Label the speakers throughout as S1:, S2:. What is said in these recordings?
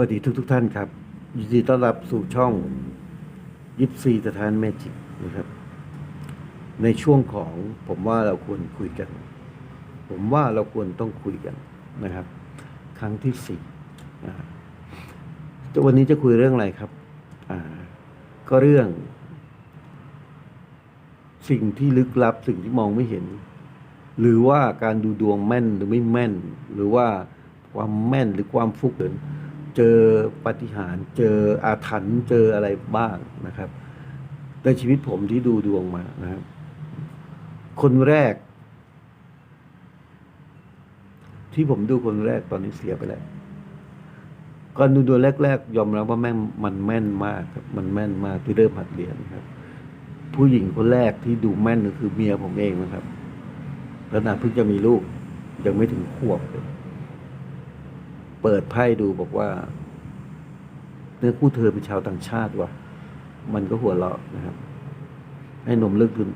S1: วัสดีทุกทุกท่านครับยินดีต้อนรับสู่ช่องยิปซีสถานแมจิกนะครับ ในช่วงของผมว่าเราควรคุยกัน ผมว่าเราควรต้องคุยกันนะครับ ครั้งที่สี่แต่วันนี้จะคุยเรื่องอะไรครับ ก็เรื่อง สิ่งที่ลึกลับสิ่งที่มองไม่เห็น หรือว่าการดูดวงแม่นหรือไม่แม่น หรือว่าความแม่นหรือความฟุกเดิน เจอปฏิหารเจออาถรรพ์เจออะไรบ้างนะครับในชีวิตผมที่ดูดวงมานะครับ คนแรก ที่ผมดูคนแรกตอนนี้เสียไปแล้วก่อนดูดวงแรก ๆ ยอมรับว่าแม่งมันแม่นมากครับ มันแม่นมากที่เริ่มหัดเรียนครับ ผู้หญิงคนแรกที่ดูแม่นก็คือเมียผมเองนะครับแล้วนาเพิ่งจะมีลูก ยังไม่ถึงขวบเลย เปิดไพ่ดูบอกว่า เนื้อคู่เธอเป็นชาวต่างชาติว่ะ มันก็หัวเราะนะครับ ให้นมเลิกดื่ม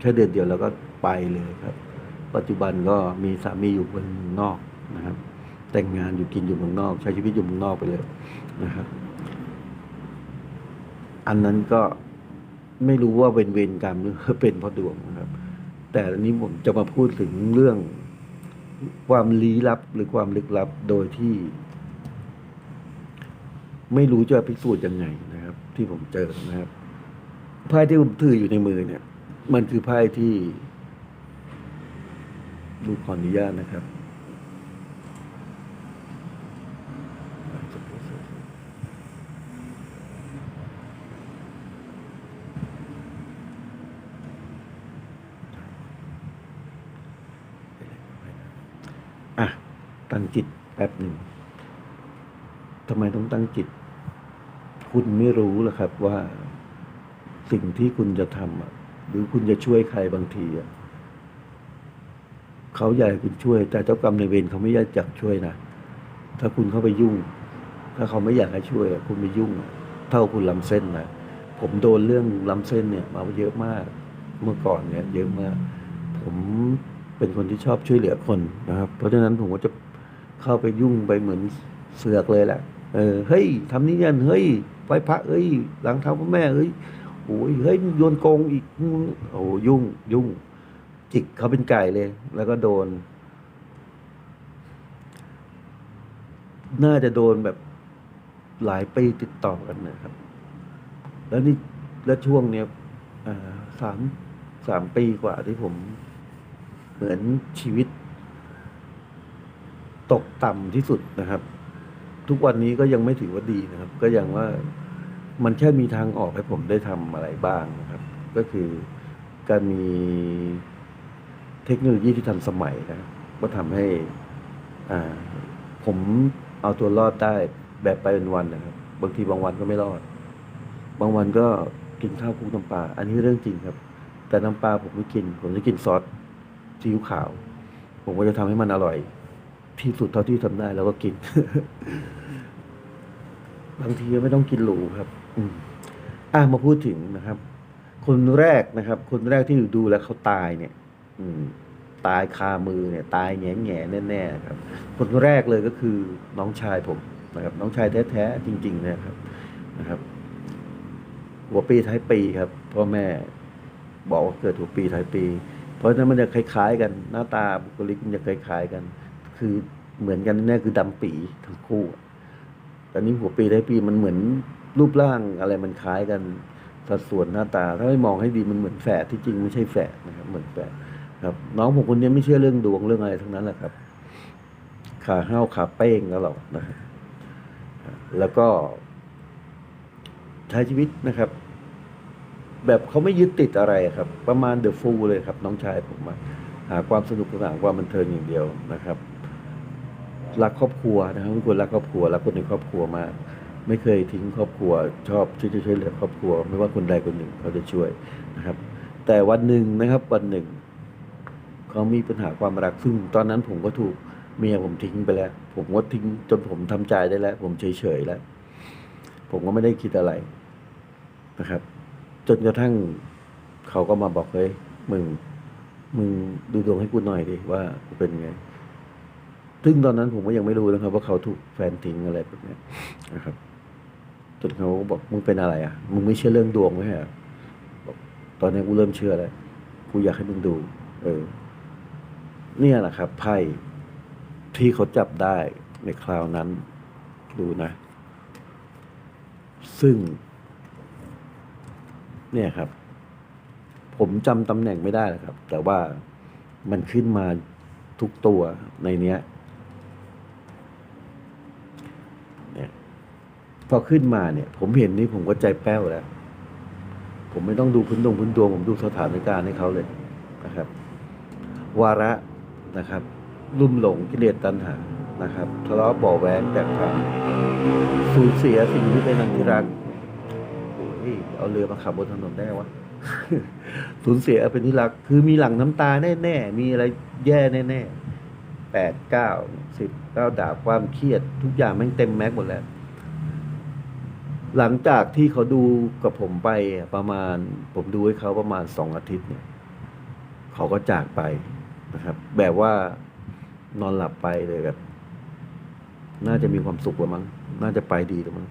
S1: แค่เดือนเดียวแล้วก็ไปเลยครับ ปัจจุบันก็มีสามีอยู่เมืองนอกนะครับ แต่งงานอยู่กินอยู่เมืองนอก ใช้ชีวิตอยู่เมืองนอกไปเลยนะครับ อันนั้นก็ไม่รู้ว่าเป็นเวรกรรมหรือเป็นเพราะดวงนะครับ แต่อันนี้ผมจะมาพูดถึงเรื่อง ความลี้ลับหรือความลึกลับโดยที่ ไม่รู้จะพิสูจน์ยังไงนะครับ ที่ผมเจอนะครับไพ่ที่ผมถืออยู่ในมือเนี่ย มันคือไพ่ที่ดูขออนุญาตนะครับ อะ ตั้งจิตแป๊บหนึ่งทำไมต้องตั้งจิต คุณไม่รู้หรอครับว่าสิ่งที่คุณจะทำหรือคุณจะช่วยใครบางทีเขาอยากให้คุณช่วย แต่เจ้ากรรมในเวรเขาไม่อยากจักช่วยนะถ้าคุณเข้าไปยุ่ง ถ้าเขาไม่อยากให้ช่วย คุณไปยุ่ง เท่าคุณล้ำเส้นนะผมโดนเรื่องล้ำเส้นเนี่ย มาเยอะมาก เมื่อก่อนเนี่ย เยอะมาก เป็นคนที่ชอบช่วยเหลือคนนะครับ เพราะฉะนั้นผมก็จะเข้าไปยุ่งไปเหมือนเสือกเลยแหละ เออ เฮ้ยทำนี่ยันเฮ้ยไหวพระเอ้ยหลังเท้าพระแม่เฮ้ยโอ้ยเฮ้ยโยนโกงอีกโอ้ยุ่งยุ่ง จิกเขาเป็นไก่เลย แล้วก็โดน น่าจะโดนแบบหลายปีติดต่อกันนะครับ แล้วนี่แล้วช่วงเนี้ยสามสามปีกว่าที่ผม เหมือนชีวิต ตกต่ำที่สุดนะครับ ทุกวันนี้ก็ยังไม่ถือว่าดีนะครับ ก็ยังว่ามันแค่มีทางออกให้ผมได้ทำอะไรบ้างนะครับ ก็คือการมีเทคโนโลยีที่ทันสมัยนะก็ทำให้อ่าผมเอาตัวรอดได้แบบไปเป็นวันนะครับ บางทีบางวันก็ไม่รอด บางวันก็กินข้าวคลุกน้ำปลาอันนี้เรื่องจริงครับ แต่น้ำปลาผมไม่กิน ผมจะกินซอส ซีอิ๊วขาว ผมก็จะทำให้มันอร่อย ที่สุดเท่าที่ทำได้แล้วก็กิน บางทีก็ไม่ต้องกินหรูครับ อืมอะมาพูดถึงนะครับ คนแรกนะครับ คนแรกที่ดูแล้วเขาตายเนี่ย อืม ตายคามือเนี่ย ตายแง่แง่แน่ๆครับ คนแรกเลยก็คือน้องชายผมนะครับ น้องชายแท้ๆจริง ๆ นะครับนะครับหัวปีท้ายปีครับพ่อแม่บอกว่าเกิดหัวปีท้ายปี เพราะฉะนั้นมันจะคล้าย ๆ กันหน้าตาบุคลิกมันจะคล้าย ๆ กัน คือเหมือนกันแน่คือดำปีทั้งคู่แต่นี้หัวปีท้ปีมันเหมือนรูปร่างอะไรมันคล้ายกันสัดส่วนหน้าตา ถ้าไม่มองให้ดีมันเหมือนแฝดที่จริงไม่ใช่แฝดนะครับเหมือนแฝดครับ น้องผมคนนี้ไม่เชื่อเรื่องดวงเรื่องอะไรทั้งนั้นแหละครับ ขาห้าวขาเป้งแล้วหรอกนะครับแล้วก็ใช้ชีวิตนะครับ แบบเขาไม่ยึดติดอะไรครับ ประมาณเดอะฟูลเลยครับ น้องชายผมหาความสนุกสนานความบันเทิงอย่างเดียวนะครับรักครอบครัวนะครับเป็นคนรักครอบครัวรักคนในครอบครัวมาก ไม่เคยทิ้งครอบครัว ชอบที่จะช่วยเหลือครอบครัว ไม่ว่าคนใดคนหนึ่งเขาจะช่วยนะครับ แต่วันหนึ่งนะครับวันหนึ่งเขามีปัญหาความรักซึ่งตอนนั้นผมก็ถูกเมียผมทิ้งไปแล้ว ผมก็ทิ้งจนผมทำใจได้แล้ว ผมเฉยๆแล้ว ผมก็ไม่ได้คิดอะไรนะครับ จนกระทั่งเขาก็มาบอกเฮ้ยมึง มึงดูดวงให้กูหน่อยดิว่ากูเป็นไง ซึ่งตอนนั้นผมก็ยังไม่รู้นะครับ ว่าเขาถูกแฟนทิ้งอะไรแบบนี้นะครับ จนเขาบอกมึงเป็นอะไร อะ มึงไม่เชื่อเรื่องดวงไหมฮะบอกตอนนี้กูเริ่มเชื่อแล้วกูอยากให้มึงดู เออ เนี่ยแหละครับ ไพ่ที่เขาจับได้ในคราวนั้น ดูนะ ซึ่ง เนี่ยครับ ผมจำตำแหน่งไม่ได้นะครับ แต่ว่ามันขึ้นมาทุกตัวในเนี้ยเนี่ยพอขึ้นมาเนี่ย ผมเห็นนี่ผมก็ใจแป้วแล้ว ผมไม่ต้องดูพื้นดวงพื้นดวงผมดูสถานการณ์ให้เขาเลยนะครับ วาระนะครับ ลุ่มหลงกิเลสตัณหานะครับทะเลาะเบ่อแว้งแตกทางสูญเสียสิ่งที่เป็นอันที่รัก เอาเรือมาขับบนถนนได้วะสูญเสียเป็นที่รัก คือมีหลังน้ำตาแน่ๆ มีอะไรแย่แน่ๆแปดเก้าสิบเก้าดาบความเครียด ทุกอย่างแม่งเต็มแม็กหมดแล้ว หลังจากที่เขาดูกับผมไปประมาณ ผมดูให้เขาประมาณสองอาทิตย์เนี่ย เขาก็จากไปนะครับ แบบว่านอนหลับไปเลยแบบ น่าจะมีความสุขแล้วมั้ง น่าจะไปดีแล้วมั้ง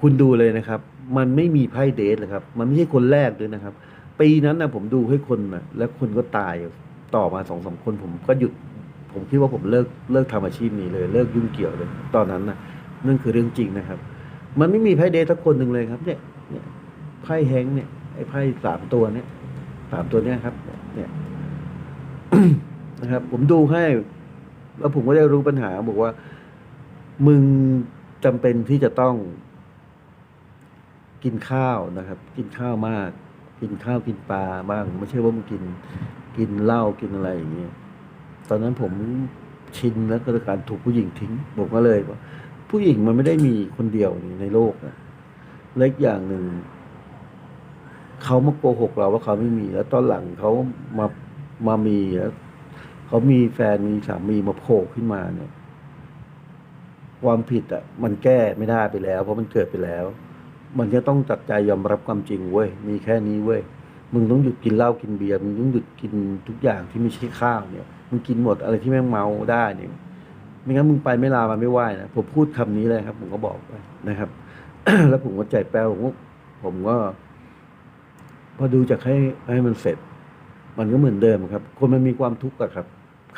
S1: คุณดูเลยนะครับ มันไม่มีไพ่เดทเลยครับ มันไม่ใช่คนแรกด้วยนะครับ ปีนั้นนะผมดูให้คนนะแล้วคนก็ตายต่อมาสองสามคนผมก็หยุด ผมคิดว่าผมเลิกเลิกทำอาชีพนี้เลย เลิกยุ่งเกี่ยวเลย ตอนนั้นนะนั่นคือเรื่องจริงนะครับ มันไม่มีไพ่เดทสักคนหนึ่งเลยครับ เนี่ยเนี่ยไพ่แฮงเนี่ยไอ้ไพ่สามตัวเนี่ยสามตัวเนี้ยครับ เนี่ยนะครับ ผมดูให้ แล้วผมก็ได้รู้ปัญหาบอกว่า มึงจำเป็นที่จะต้อง กินข้าวนะครับ กินข้าวมาก กินข้าวกินปลาบ้าง ไม่ใช่ว่ามึงกินกินเหล้ากินอะไรอย่างเงี้ยตอนนั้นผมชินแล้วกับการถูกผู้หญิงทิ้งผมก็เลยว่าผู้หญิงมันไม่ได้มีคนเดียวในโลกนะเล็กอย่างหนึ่งเขามาโกหกเราว่าเขาไม่มี แล้วตอนหลังเขามามามีแล้วเขามีแฟนมีสามีมาโผล่ขึ้นมาเนี่ย ความผิดอะ มันแก้ไม่ได้ไปแล้ว เพราะมันเกิดไปแล้ว มันจะต้องตัดใจยอมรับความจริงเว้ย มีแค่นี้เว้ย มึงต้องหยุดกินเหล้ากินเบียร์ มึงต้องหยุดกินทุกอย่างที่ไม่ใช่ข้าวเนี่ย มึงกินหมดอะไรที่แม่งเมาได้เนี่ย ไม่งั้นมึงไปไม่ลามาไม่ไหวนะ ผมพูดคำนี้เลยครับ ผมก็บอกไปนะครับ แล้วผมก็ใจแป้วผมก็ผมก็ พอดูจากให้ให้มันเสร็จ มันก็เหมือนเดิมครับ คนมันมีความทุกข์อะครับ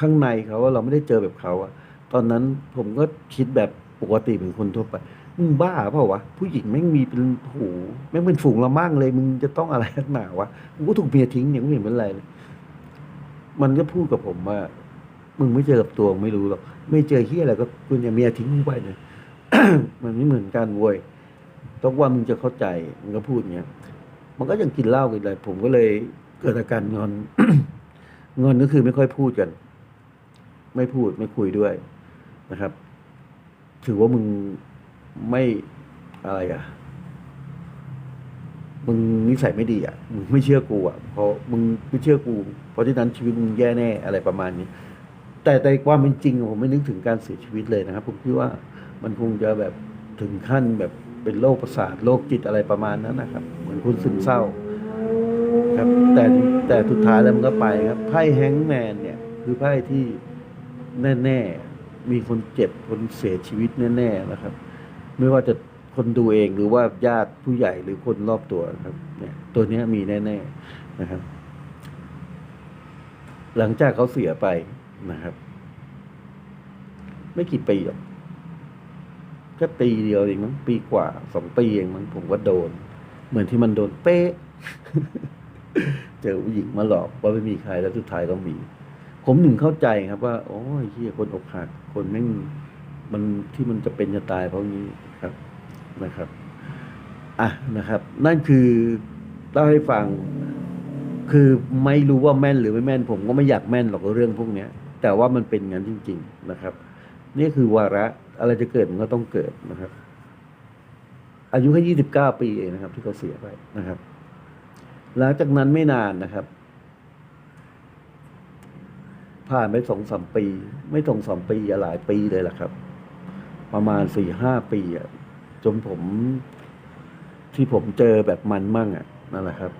S1: ข้างในเขาว่าเราไม่ได้เจอแบบเขาอะตอนนั้นผมก็คิดแบบปกติเป็นคนทั่วไป มึงบ้าเปล่าวะผู้หญิงแม่งมีเป็นโหูแม่งเป็นฝูงละมั่งเลย มึงจะต้องอะไรนักหนาวะมึงก็ถูกเมียทิ้งเนี่ยมึงเห็นเป็นไรเลยมันก็พูดกับผมว่า มึงไม่เจอกับตัวไม่รู้หรอกไม่เจอที่อะไรก็คุณอย่าเมียทิ้งมึงไปเลยมันไม่เหมือนกันเว้ยต้องว่ามึงจะเข้าใจมึงก็พูดอย่างเงี้ยมันก็ยังกินเหล้ากันเลยผมก็เลยเกิดอาการงอนงอนก็คือไม่ค่อยพูดกัน ไม่พูดไม่คุยด้วยนะครับ ถือว่ามึง ไม่อะไรอะมึงนิสัยไม่ดีอะมึงไม่เชื่อกูอะเพราะมึงไม่เชื่อกู เพราะฉะนั้นชีวิตมึงแย่แน่อะไรประมาณนี้ แต่ในความเป็นจริงผมไม่นึกถึงการเสียชีวิตเลยนะครับผมคิดว่ามันคงจะแบบถึงขั้นแบบเป็นโรคประสาทโรคจิตอะไรประมาณนั้นนะครับ เหมือนคุณซึมเศร้าครับแต่แต่สุดท้ายแล้วมันก็ไปครับไพ่แฮงแมนเนี่ย คือไพ่ที่แน่ ๆ มีคนเจ็บคนเสียชีวิตแน่ ๆ นะครับ ไม่ว่าจะคนดูเองหรือว่าญาติผู้ใหญ่หรือคนรอบตัวครับ เนี่ย ตัวนี้มีแน่ ๆนะครับ หลังจากเขาเสียไปนะครับ ไม่กี่ปีหรอกแค่ปีเดียวเองมั้งปีกว่าสองปีเองมั้งผมก็โดน เหมือนที่มันโดนเป๊ะเจอผู้หญิงมาหลอกว่าไม่มีใครแล้วสุดท้ายก็มี ผมถึงเข้าใจครับว่า โอ้ยเฮียคนอกหักคนแม่งมันที่มันจะเป็นจะตายเพราะงี้ นะครับอะนะครับ นั่นคือเล่าให้ฟังคือไม่รู้ว่าแม่นหรือไม่แม่น ผมก็ไม่อยากแม่นหรอกเรื่องพวกเนี้ยแต่ว่ามันเป็นงั้นจริง ๆนะครับ นี่คือวาระอะไรจะเกิดมันก็ต้องเกิดนะครับ อายุแค่ยี่สิบเก้าปีเองนะครับ ที่เขาเสียไปนะครับ หลังจากนั้นไม่นานนะครับ ผ่านไปสองสามปี ไม่สองสามปีหลายปีเลยล่ะครับ ประมาณสี่ห้าปีอะ จนผมที่ผมเจอแบบมันมั่งอะนั่นแหละครับ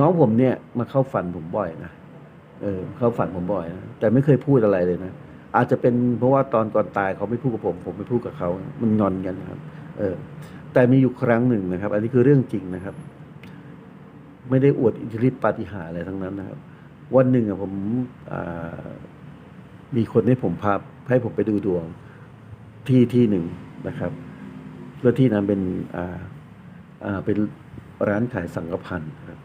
S1: น้องผมเนี่ยมาเข้าฝันผมบ่อยนะเออ เข้าฝันผมบ่อยนะแต่ไม่เคยพูดอะไรเลยนะอาจจะเป็นเพราะว่าตอนก่อนตายเขาไม่พูดกับผม ผมไม่พูดกับเขา มันงอนกันนะครับ เออ แต่มีอยู่ครั้งหนึ่งนะครับ อันนี้คือเรื่องจริงนะครับ ไม่ได้อวดอิทธิฤทธิปาฏิหาริย์อะไรทั้งนั้นนะครับ วันหนึ่งอะผมมีคนให้ผมพาให้ผมไปดูดวงที่ที่หนึ่งนะครับ แล้วที่นั้นเป็นอ่าอ่าเป็นร้านขายสังกพันธ์ครับ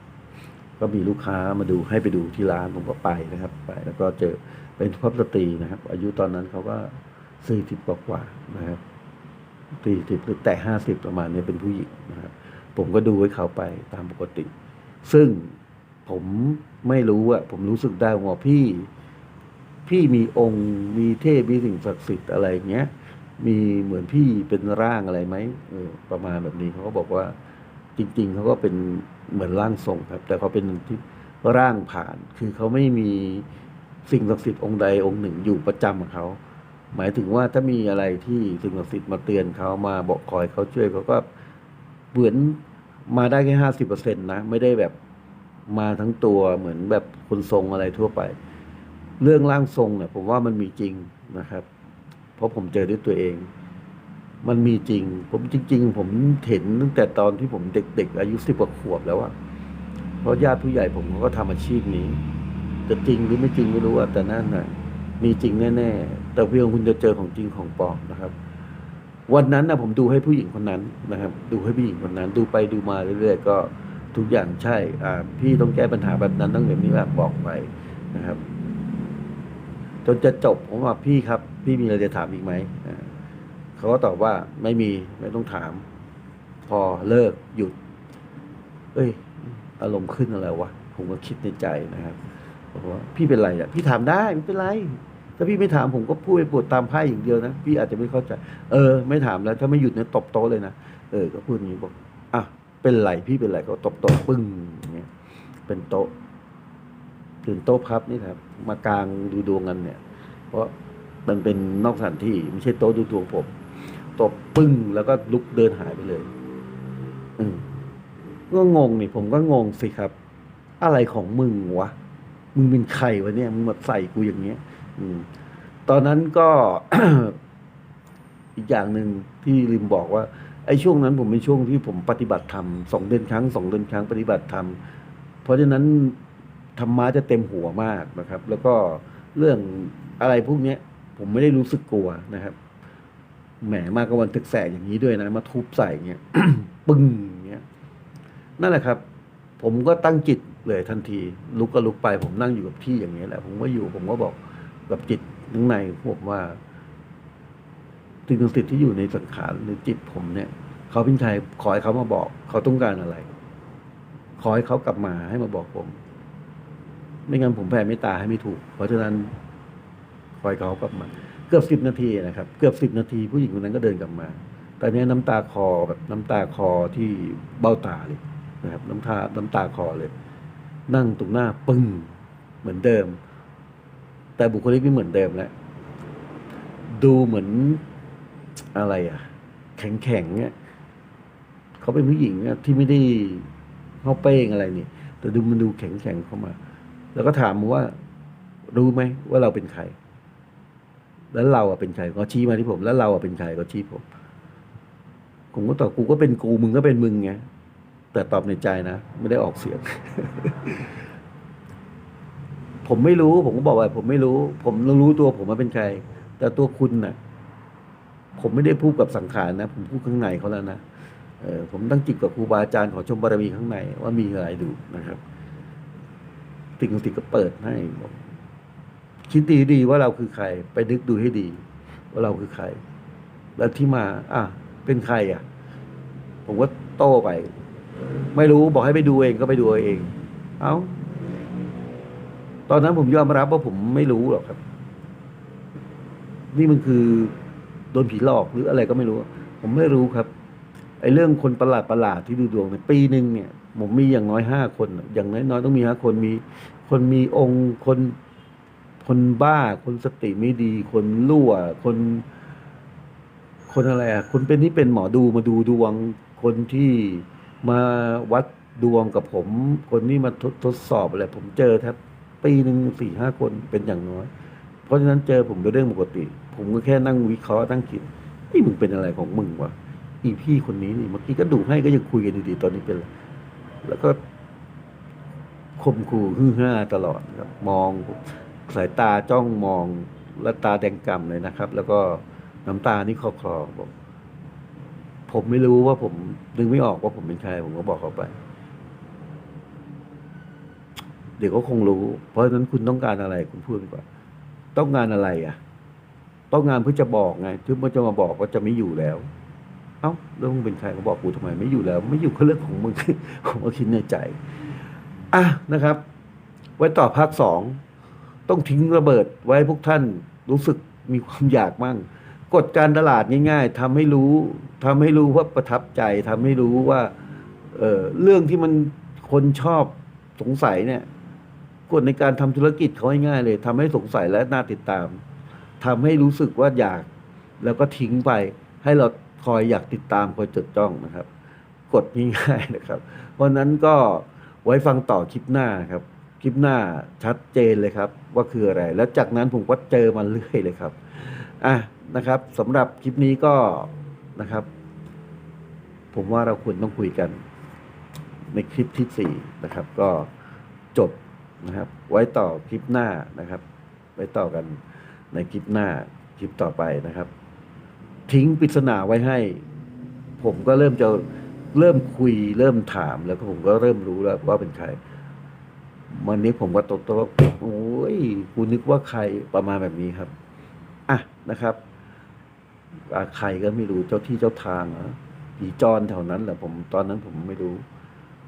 S1: ก็มีลูกค้ามาดูให้ไปดูที่ร้านผมก็ไปนะครับ ไปแล้วก็เจอเป็นสุภาพสตรีนะครับ อายุตอนนั้นเขาก็สี่สิบกว่านะครับสี่สิบหรือแต่ห้าสิบประมาณนี้เป็นผู้หญิงนะครับ ผมก็ดูให้เขาไปตามปกติ ซึ่งผมไม่รู้อะผมรู้สึกได้ว่าพี่ พี่มีองค์มีเทพมีสิ่งศักดิ์สิทธิ์อะไรอย่างเงี้ย มีเหมือนพี่เป็นร่างอะไรไหมเออประมาณแบบนี้เขาก็บอกว่าจริง ๆเขาก็เป็นเหมือนร่างทรงครับ แต่เขาเป็นที่ร่างผ่าน คือเขาไม่มีสิ่งศักดิ์สิทธิ์องค์ใดองค์หนึ่งอยู่ประจำกับเขา หมายถึงว่าถ้ามีอะไรที่สิ่งศักดิ์สิทธิ์มาเตือนเขามาบอกคอยเขาช่วยเขาก็เหมือนมาได้แค่ห้าสิบเปอร์เซ็นต์นะไม่ได้แบบมาทั้งตัวเหมือนแบบคนทรงอะไรทั่วไป เรื่องร่างทรงเนี่ยผมว่ามันมีจริงนะครับ เพราะผมเจอด้วยตัวเอง มันมีจริง ผมจริง ๆ ผมเห็นตั้งแต่ตอนที่ผมเด็ก ๆ อายุสิบกว่าขวบแล้วอะเพราะญาติผู้ใหญ่ผมเขาก็ทำอาชีพนี้จะจริงหรือไม่จริงไม่รู้อะแต่นั่นน่ะมีจริงแน่ๆแต่เพียงคุณจะเจอของจริงของปลอมนะครับ วันนั้นนะผมดูให้ผู้หญิงคนนั้นนะครับ ดูให้ผู้หญิงคนนั้น ดูไปดูมาเรื่อยๆก็ทุกอย่างใช่อ่าพี่ต้องแก้ปัญหาแบบนั้นต้องแบบนี้แบบบอกไปนะครับ จนจะจบผมว่าพี่ครับ พี่มีอะไรจะถามอีกไหมเขาก็ตอบว่าไม่มีไม่ต้องถาม พอเลิกหยุด เอ้ย อารมณ์ขึ้นอะไรวะผมก็คิดในใจนะครับบอกว่าพี่เป็นไรอะ พี่ถามได้ไม่เป็นไร ถ้าพี่ไม่ถามผมก็พูดไปปวดตามไพ่อย่างเดียวนะพี่อาจจะไม่เข้าใจ เออ ไม่ถามแล้ว ถ้าไม่หยุดเนี่ยตบโต๊ะเลยนะเออ ก็พูดอย่างนี้บอกอะเป็นไรพี่เป็นไรก็ตบโต๊ะปึ้งอย่างเงี้ยเป็นโต๊ะถึงโต๊ะพับนี่ครับ มากลางดูดวงกันเนี่ย เพราะ มันเป็นนอกสถานที่ไม่ใช่โต๊ะดูดวผมตบปึ้งแล้วก็ลุกเดินหายไปเลย อืมก็งงนี่ผมก็งงสิครับ อะไรของมึงวะมึงเป็นใครวะเนี่ยมึงมาใส่กูอย่างเงี้ย อืม ตอนนั้นก็ อีกอย่างหนึ่งที่ลืมบอกว่าไอ้ช่วงนั้นผมเป็นช่วงที่ผมปฏิบัติธรรมสองเดือนครั้งสองเดือนครั้งปฏิบัติธรรมเพราะฉะนั้นธรรมะจะเต็มหัวมากนะครับ แล้วก็เรื่องอะไรพวกเนี้ย ผมไม่ได้รู้สึกกลัวนะครับ แหมมากกวันตึกแสกอย่างนี้ด้วยนะ มาทุบใส่เงี้ย ปึ้งเงี้ย นั่นแหละครับ ผมก็ตั้งจิตเลยทันที ลุกก็ลุกไปผมนั่งอยู่กับที่อย่างนี้ยแหละ ผมก็อยู่ผมก็บอกกับจิตข้างในผมว่าสิ่งศักดิ์สิทธิ์ที่อยู่ในสังขารหรือจิตผมเนี่ยเขาเป็นใครขอให้เขามาบอก เขาต้องการอะไร ขอให้เขากลับมาให้มาบอกผม ไม่งั้นผมแผ่ไม่ตาให้ไม่ถูก เพราะฉะนั้น อยเขากลับมา เกือบสิบนาทีนะครับ เกือบสิบนาทีผู้หญิงคนนั้นก็เดินกลับมาต่เนี้น้ำตาคอแบบน้ำตาคอที่เบ้าตาเลยนะครับ น้ำตาน้ำตาคอเลย นั่งตรงหน้าปึ้งเหมือนเดิม แต่บุคลิกไม่เหมือนเดิมแล้วดูเหมือนอะไรอะ แข็งแข็งเนี่ยเขาเป็นผู้หญิงเนี่ยที่ไม่ได้เข้าเป้งอะไรนี่แต่ดูมันดูแข็งแข็งเข้ามา แล้วก็ถามว่า รู้ไหมว่าเราเป็นใคร แล้วเราอะเป็นใครก็ชี้มาที่ผม แล้วเราอะเป็นใครก็ชี้ผม ผมก็ตอบกูก็เป็นกูมึงก็เป็นมึงไงแต่ตอบในใจนะไม่ได้ออกเสียง ผมไม่รู้ ผมก็บอกว่า ผมไม่รู้ ผมรู้ตัวผมว่าเป็นใคร แต่ตัวคุณน่ะ ผมไม่ได้พูดกับสังขารนะผมพูดข้างในเขาแล้วนะเออผมตั้งจิตกับครูบาอาจารย์ขอชมบารมีข้างในว่ามีอะไรดูนะครับ สิ่งสิทธิ์ก็เปิดให้บอก คิดดีดีๆว่าเราคือใคร ไปนึกดูให้ดี ว่าเราคือใคร แล้วที่มา อะ เป็นใครอะ ผมก็โต้ไป ไม่รู้บอกให้ไปดูเองก็ไปดูเอาเองเอ้า ตอนนั้นผมยอมรับว่าผมไม่รู้หรอกครับ นี่มันคือโดนผีหลอกหรืออะไรก็ไม่รู้ ผมไม่รู้ครับไอ้เรื่องคนประหลาดประหลาดที่ดูดวงเนี่ยปีหนึ่งเนี่ย ผมมีอย่างน้อยห้าคน อย่างน้อยๆต้องมีห้าคนมี คนมีองค์คน คนบ้า คนสติไม่ดี คนรั่ว คน คนอะไรอะ คนเป็นที่เป็นหมอดูมาดูดวง คนที่มาวัดดวงกับผม คนนี้มาทดทดสอบอะไรผมเจอแทบปีหนึ่งสี่ห้าคนเป็นอย่างน้อย เพราะฉะนั้นเจอผมเป็นเรื่องปกติ ผมก็แค่นั่งวิเคราะห์นั่งคิดนี่มึงเป็นอะไรของมึงวะอีพี่คนนี้นี่เมื่อกี้ก็ดูให้ก็ยังคุยกันดีๆตอนนี้เป็น แล้วก็ข่มขู่ฮือฮ่าตลอดครับมอง สายตาจ้องมองและตาแดงกำเลยนะครับ แล้วก็น้ำตานี่คลอคลอบอกผมไม่รู้ว่าผมนึกไม่ออกว่าผมเป็นใคร ผมก็บอกเขาไป เดี๋ยวก็คงรู้ เพราะฉะนั้นคุณต้องการอะไร คุณพูดดีกว่า ต้องการอะไรอะ ต้องงานเพื่อจะบอกไงถึงมันจะมาบอกว่าจะไม่อยู่แล้ว เอ้าแล้วมึงเป็นใครมาบอกกูทำไม ไม่อยู่แล้ว ไม่อยู่ก็เรื่องของมึงผมก็คิดในใจ อะนะครับ ไว้ต่อภาคสอง ต้องทิ้งระเบิดไว้ให้พวกท่านรู้สึกมีความอยากมั่งกฎการตลาดง่าย ๆทำให้รู้ทำให้รู้ว่าประทับใจทำให้รู้ว่าเออเรื่องที่มันคนชอบสงสัยเนี่ยกฎในการทำธุรกิจเขาง่ายๆเลยทำให้สงสัยและน่าติดตามทำให้รู้สึกว่าอยาก แล้วก็ทิ้งไป ให้เราคอยอยากติดตามคอยจดจ้องนะครับกฎง่ายๆนะครับ เพราะนั้นก็ไว้ฟังต่อคลิปหน้าครับ ลิปหน้าชัดเจนเลยครับ ว่าคืออะไร แล้วจากนั้นผมก็เจอมันเรื่อยเลยครับอะนะครับสำหรับคลิปนี้ก็นะครับ ผมว่าเราควรต้องคุยกัน ในคลิปที่สี่นะครับ ก็จบนะครับ ไว้ต่อคลิปหน้านะครับ ไว้ต่อกันในคลิปหน้าคลิปต่อไปนะครับ ทิ้งปริศนาไว้ให้ ผมก็เริ่มจะเริ่มคุยเริ่มถามแล้วก็ผมก็เริ่มรู้แล้วว่าเป็นใคร วันนี้ผมก็ตกตัวว่าโอ้ยกูนึกว่าใครประมาณแบบนี้ครับอะนะครับใครก็ไม่รู้เจ้าที่เจ้าทางเหรอผีจรแถวนั้นแหละผมตอนนั้นผมไม่รู้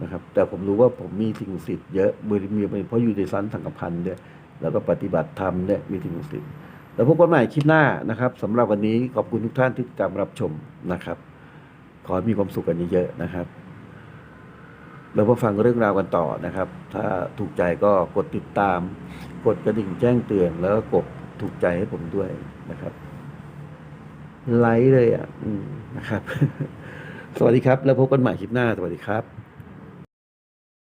S1: นะครับ แต่ผมรู้ว่าผมมีสิ่งศักดิ์สิทธิ์เยอะมีมีเพราะอยู่ในสันสังกพันธ์ด้วยแล้วก็ปฏิบัติธรรมเนี่ยมีสิ่งศักดิ์สิทธิ์แล้วพบกันใหม่คลิปหน้านะครับสำหรับวันนี้ขอบคุณทุกท่านที่ติดตามรับชมนะครับ ขอให้มีความสุขกันเยอะๆนะครับ เรามาฟังเรื่องราวกันต่อนะครับ ถ้าถูกใจก็กดติดตาม กดกระดิ่งแจ้งเตือนแล้วก็กดถูกใจให้ผมด้วยนะครับ ไลค์เลยอะอนะครับ สวัสดีครับ แล้วพบกันใหม่คลิปหน้า สวัสดีครับ